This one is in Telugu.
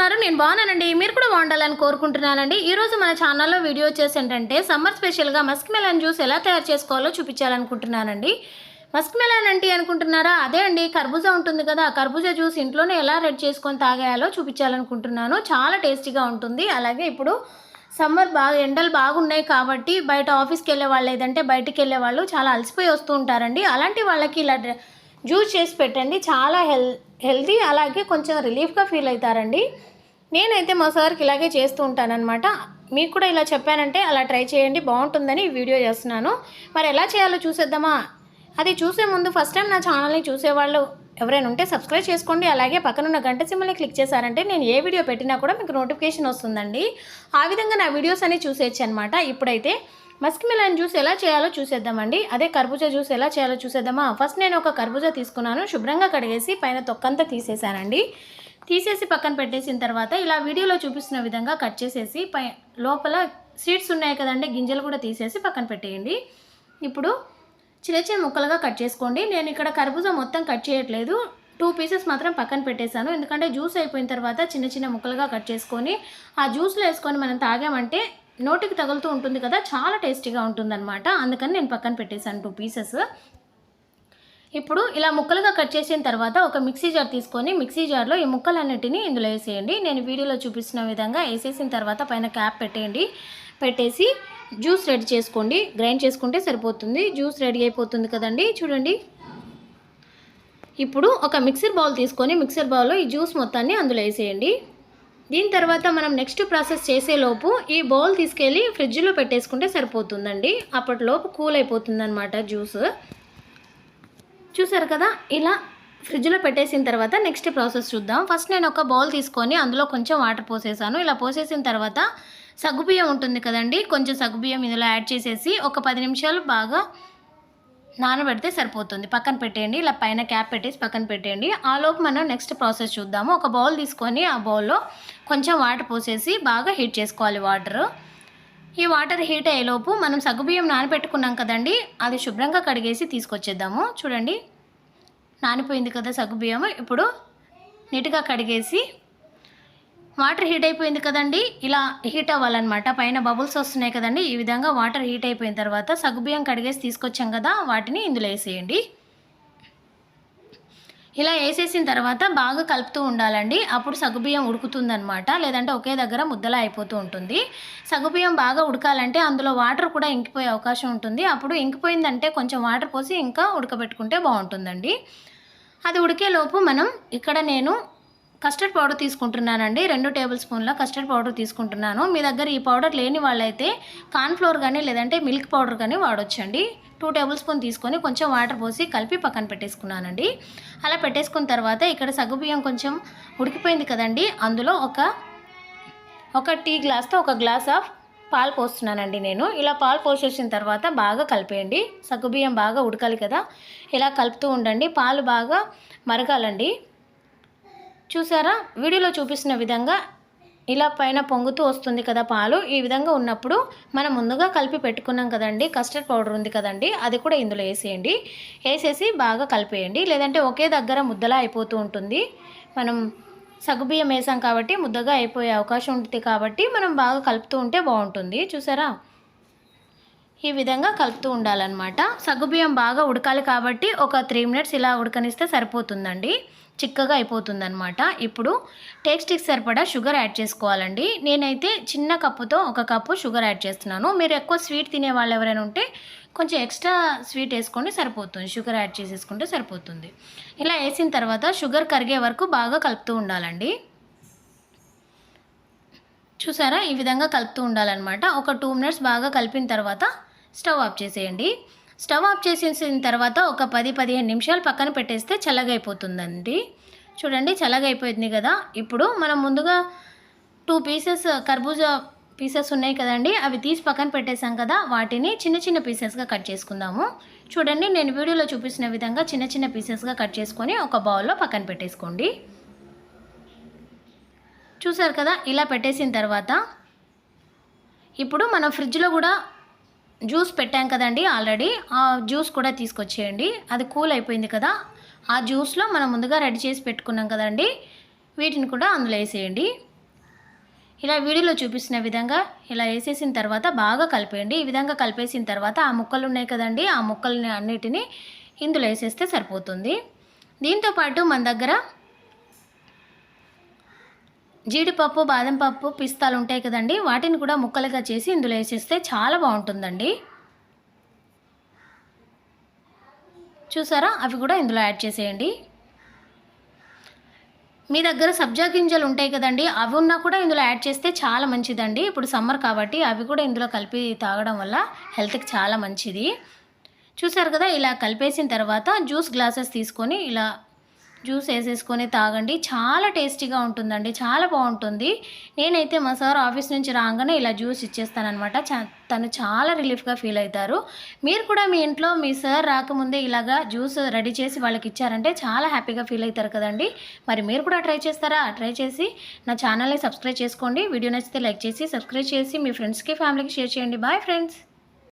ఉన్నారు. నేను బాగున్నానండి. మీరు కూడా బాగుండాలని కోరుకుంటున్నానండి. ఈరోజు మన ఛానల్లో వీడియో వచ్చేసి ఏంటంటే సమ్మర్ స్పెషల్గా మస్క్ మెలన్ జ్యూస్ ఎలా తయారు చేసుకోవాలో చూపించాలనుకుంటున్నానండి. మస్క్ మెలన్ అంటే అనుకుంటున్నారా? అదే అండి. కర్బూజా ఉంటుంది కదా కర్బూజా జ్యూస్ ఇంట్లోనే ఎలా రెడీ చేసుకొని తాగేయాలో చూపించాలనుకుంటున్నాను. చాలా టేస్టీగా ఉంటుంది. అలాగే ఇప్పుడు సమ్మర్ బాగా ఎండలు బాగున్నాయి కాబట్టి బయట ఆఫీస్కి వెళ్ళే వాళ్ళు లేదంటే బయటికి వెళ్ళే వాళ్ళు చాలా అలసిపోయి వస్తూ ఉంటారండి. అలాంటి వాళ్ళకి ఇలా జ్యూస్ చేసి పెట్టండి. చాలా హెల్ హెల్తీ అలాగే కొంచెం రిలీఫ్గా ఫీల్ అవుతారండి. నేనైతే మా సార్కి ఇలాగే చేస్తూ ఉంటానన్నమాట. మీకు కూడా ఇలా చెప్పానంటే అలా ట్రై చేయండి. బాగుంటుందని వీడియో చేస్తున్నాను. మరి ఎలా చేయాలో చూసేద్దామా? అది చూసే ముందు ఫస్ట్ టైం నా ఛానల్ని చూసేవాళ్ళు ఎవరైనా ఉంటే సబ్స్క్రైబ్ చేసుకోండి. అలాగే పక్కనున్న గంట సింబల్ని క్లిక్ చేశారంటే నేను ఏ వీడియో పెట్టినా కూడా మీకు నోటిఫికేషన్ వస్తుందండి. ఆ విధంగా నా వీడియోస్ అన్ని చూసేయచ్చు అనమాట ఇప్పుడైతే మస్క్ మిలన్ జ్యూస్ ఎలా చేయాలో చూసేద్దామండి. అదే కర్బూజా జ్యూస్ ఎలా చేయాలో చూసేద్దామా? ఫస్ట్ నేను ఒక కర్బూజా తీసుకున్నాను. శుభ్రంగా కడిగేసి పైన తొక్కంతా తీసేసానండి తీసేసి పక్కన పెట్టేసిన తర్వాత ఇలా వీడియోలో చూపిస్తున్న విధంగా కట్ చేసేసి పై లోపల సీడ్స్ ఉన్నాయి కదండి గింజలు కూడా తీసేసి పక్కన పెట్టేయండి. ఇప్పుడు చిన్న చిన్న ముక్కలుగా కట్ చేసుకోండి. నేను ఇక్కడ కర్బూజా మొత్తం కట్ చేయట్లేదు. టూ పీసెస్ మాత్రం పక్కన పెట్టేశాను. ఎందుకంటే జ్యూస్ అయిపోయిన తర్వాత చిన్న చిన్న ముక్కలుగా కట్ చేసుకొని ఆ జ్యూస్లో వేసుకొని మనం తాగామంటే నోటికి తగులుతూ ఉంటుంది కదా చాలా టేస్టీగా ఉంటుందన్నమాట. అందుకని నేను పక్కన పెట్టేశాను టూ పీసెస్ ఇప్పుడు ఇలా ముక్కలుగా కట్ చేసిన తర్వాత ఒక మిక్సీ జార్ తీసుకొని మిక్సీ జార్లో ఈ ముక్కలన్నిటిని ఇందులో వేసేయండి. నేను వీడియోలో చూపిస్తున్న విధంగా వేసేసిన తర్వాత పైన క్యాప్ పెట్టేయండి. పెట్టేసి జ్యూస్ రెడీ చేసుకోండి. గ్రైండ్ చేసుకుంటే సరిపోతుంది. జ్యూస్ రెడీ అయిపోతుంది కదండి. చూడండి. ఇప్పుడు ఒక మిక్సర్ బౌల్ తీసుకొని మిక్సర్ బౌల్లో ఈ జ్యూస్ మొత్తాన్ని అందులో వేసేయండి. దీని తర్వాత మనం నెక్స్ట్ ప్రాసెస్ చేసేలోపు ఈ బౌల్ తీసుకెళ్ళి ఫ్రిడ్జ్లో పెట్టేసుకుంటే సరిపోతుందండి. అప్పటిలోపు కూల్ అయిపోతుంది అనమాట జ్యూస్ చూసారు కదా? ఇలా ఫ్రిడ్జ్లో పెట్టేసిన తర్వాత నెక్స్ట్ ప్రాసెస్ చూద్దాం. ఫస్ట్ నేను ఒక బౌల్ తీసుకొని అందులో కొంచెం వాటర్ పోసేసాను. ఇలా పోసేసిన తర్వాత సగ్గుబియ్యం ఉంటుంది కదండి? కొంచెం సగ్గుబియ్యం ఇందులో యాడ్ చేసేసి ఒక పది నిమిషాలు బాగా నానబెడితే సరిపోతుంది. పక్కన పెట్టేయండి ఇలా పైన క్యాప్ పెట్టేసి పక్కన పెట్టేయండి. ఆ లోపు మనం నెక్స్ట్ ప్రాసెస్ చూద్దాము. ఒక బౌల్ తీసుకొని ఆ బౌల్లో కొంచెం వాటర్ పోసేసి బాగా హీట్ చేసుకోవాలి వాటర్. ఈ వాటర్ హీట్ అయ్యేలోపు మనం సగ్గుబియ్యం నానబెట్టుకున్నాం కదండి అది శుభ్రంగా కడిగేసి తీసుకొచ్చేద్దాము. చూడండి నానిపోయింది కదా సగ్గుబియ్యం ఇప్పుడు నీట్గా కడిగేసి వాటర్ హీట్ అయిపోయింది కదండి. ఇలా హీట్ అవ్వాలన్నమాట. పైన బబుల్స్ వస్తున్నాయి కదండి. ఈ విధంగా వాటర్ హీట్ అయిపోయిన తర్వాత సగ్గుబియ్యం కడిగేసి తీసుకొచ్చాం కదా వాటిని ఇందులో వేసేయండి. ఇలా వేసేసిన తర్వాత బాగా కలుపుతూ ఉండాలండి. అప్పుడు సగ్గుబియ్యం ఉడుకుతుందనమాట లేదంటే ఒకే దగ్గర ముద్దలా అయిపోతూ ఉంటుంది. సగ్గుబియ్యం బాగా ఉడకాలంటే అందులో వాటర్ కూడా ఇంకిపోయే అవకాశం ఉంటుంది. అప్పుడు ఇంకిపోయిందంటే కొంచెం వాటర్ పోసి ఇంకా ఉడకబెట్టుకుంటే బాగుంటుందండి. అది ఉడికేలోపు మనం ఇక్కడ నేను కస్టర్డ్ పౌడర్ తీసుకుంటున్నానండి. రెండు టేబుల్ స్పూన్ల కస్టర్డ్ పౌడర్ తీసుకుంటున్నాను. మీ దగ్గర ఈ పౌడర్ లేని వాళ్ళైతే కార్న్ఫ్లోర్ కానీ లేదంటే మిల్క్ పౌడర్ కానీ వాడొచ్చండి. టూ టేబుల్ స్పూన్ తీసుకొని కొంచెం వాటర్ పోసి కలిపి పక్కన పెట్టేసుకున్నానండి. అలా పెట్టేసుకున్న తర్వాత ఇక్కడ సగ్గుబియ్యం కొంచెం ఉడికిపోయింది కదండి. అందులో ఒక ఒక టీ గ్లాస్తో ఒక గ్లాస్ ఆఫ్ పాలు పోస్తున్నానండి నేను. ఇలా పాలు పోసేసిన తర్వాత బాగా కలిపేయండి. సగ్గుబియ్యం బాగా ఉడకాలి కదా. ఇలా కలుపుతూ ఉండండి. పాలు బాగా మరగాలండి. చూసారా? వీడియోలో చూపిస్తున్న విధంగా ఇలా పైన పొంగుతూ వస్తుంది కదా పాలు. ఈ విధంగా ఉన్నప్పుడు మనం ముందుగా కలిపి పెట్టుకున్నాం కదండి కస్టర్డ్ పౌడర్ ఉంది కదండి అది కూడా ఇందులో వేసేయండి. వేసేసి బాగా కలిపేయండి. లేదంటే ఒకే దగ్గర ముద్దలా అయిపోతూ ఉంటుంది. మనం సగ్గుబియ్యం వేసాం కాబట్టి ముద్దగా అయిపోయే అవకాశం ఉంటుంది కాబట్టి మనం బాగా కలుపుతూ ఉంటే బాగుంటుంది. చూసారా? ఈ విధంగా కలుపుతూ ఉండాలన్నమాట. సగ్గుబియ్యం బాగా ఉడకాలి కాబట్టి ఒక త్రీ మినిట్స్ ఇలా ఉడకనిస్తే సరిపోతుందండి. చిక్కగా అయిపోతుందన్నమాట. ఇప్పుడు టేస్ట్కి సరిపడా షుగర్ యాడ్ చేసుకోవాలండి. నేనైతే చిన్న కప్పుతో ఒక కప్పు షుగర్ యాడ్ చేస్తున్నాను. మీరు ఎక్కువ స్వీట్ తినే వాళ్ళు ఎవరైనా ఉంటే కొంచెం ఎక్స్ట్రా స్వీట్ వేసుకోండి సరిపోతుంది. షుగర్ యాడ్ చేసేసుకుంటే సరిపోతుంది. ఇలా వేసిన తర్వాత షుగర్ కరిగే వరకు బాగా కలుపుతూ ఉండాలండి. చూసారా? ఈ విధంగా కలుపుతూ ఉండాలన్నమాట. ఒక టూ మినిట్స్ బాగా కలిపిన తర్వాత స్టవ్ ఆఫ్ చేసేయండి. స్టవ్ ఆఫ్ చేసేసిన తర్వాత ఒక పది పదిహేను నిమిషాలు పక్కన పెట్టేస్తే చల్లగైపోతుందండి. చూడండి చల్లగైపోయింది కదా. ఇప్పుడు మనం ముందుగా టూ పీసెస్ కర్బూజా పీసెస్ ఉన్నాయి కదండి. అవి తీసి పక్కన పెట్టేశాం కదా. వాటిని చిన్న చిన్న పీసెస్గా కట్ చేసుకుందాము. చూడండి నేను వీడియోలో చూపించిన విధంగా చిన్న చిన్న పీసెస్గా కట్ చేసుకొని ఒక బౌల్లో పక్కన పెట్టేసుకోండి. చూసారు కదా ఇలా పెట్టేసిన తర్వాత ఇప్పుడు మనం ఫ్రిడ్జ్లో కూడా జ్యూస్ పెట్టాం కదండి ఆల్రెడీ. ఆ జ్యూస్ కూడా తీసుకొచ్చేయండి. అది కూల్ అయిపోయింది కదా. ఆ జ్యూస్లో మనం ముందుగా రెడీ చేసి పెట్టుకున్నాం కదండి. వీటిని కూడా అందులో వేసేయండి. ఇలా వీడియోలో చూపిస్తున్న విధంగా ఇలా వేసేసిన తర్వాత బాగా కలిపేయండి. ఈ విధంగా కలిపేసిన తర్వాత ఆ ముక్కలు ఉన్నాయి కదండి. ఆ ముక్కలని అన్నిటినీ ఇందులో వేసేస్తే సరిపోతుంది. దీంతోపాటు మన దగ్గర జీడిపప్పు బాదం పప్పు పిస్తాలు ఉంటాయి కదండి. వాటిని కూడా ముక్కలుగా చేసి ఇందులో వేసేస్తే చాలా బాగుంటుందండి. చూసారా? అవి కూడా ఇందులో యాడ్ చేసేయండి. మీ దగ్గర సబ్జా గింజలు ఉంటాయి కదండి. అవి ఉన్నా కూడా ఇందులో యాడ్ చేస్తే చాలా మంచిదండి. ఇప్పుడు సమ్మర్ కాబట్టి అవి కూడా ఇందులో కలిపి తాగడం వల్ల హెల్త్కి చాలా మంచిది. చూసారు కదా? ఇలా కలిపేసిన తర్వాత జ్యూస్ గ్లాసెస్ తీసుకొని ఇలా జ్యూస్ వేసేసుకొని తాగండి. చాలా టేస్టీగా ఉంటుందండి. చాలా బాగుంటుంది. నేనైతే మా సార్ ఆఫీస్ నుంచి రాగానే ఇలా జ్యూస్ ఇచ్చేస్తానమాట చా తను చాలా రిలీఫ్గా ఫీల్ అవుతారు. మీరు కూడా మీ ఇంట్లో మీ సార్ రాకముందే ఇలాగా జ్యూస్ రెడీ చేసి వాళ్ళకి ఇచ్చారంటే చాలా హ్యాపీగా ఫీల్ అవుతారు కదండి. మరి మీరు కూడా ట్రై చేస్తారా? ట్రై చేసి నా ఛానల్ని సబ్స్క్రైబ్ చేసుకోండి. వీడియో నచ్చితే లైక్ చేసి సబ్స్క్రైబ్ చేసి మీ ఫ్రెండ్స్కి ఫ్యామిలీకి షేర్ చేయండి. Bye friends.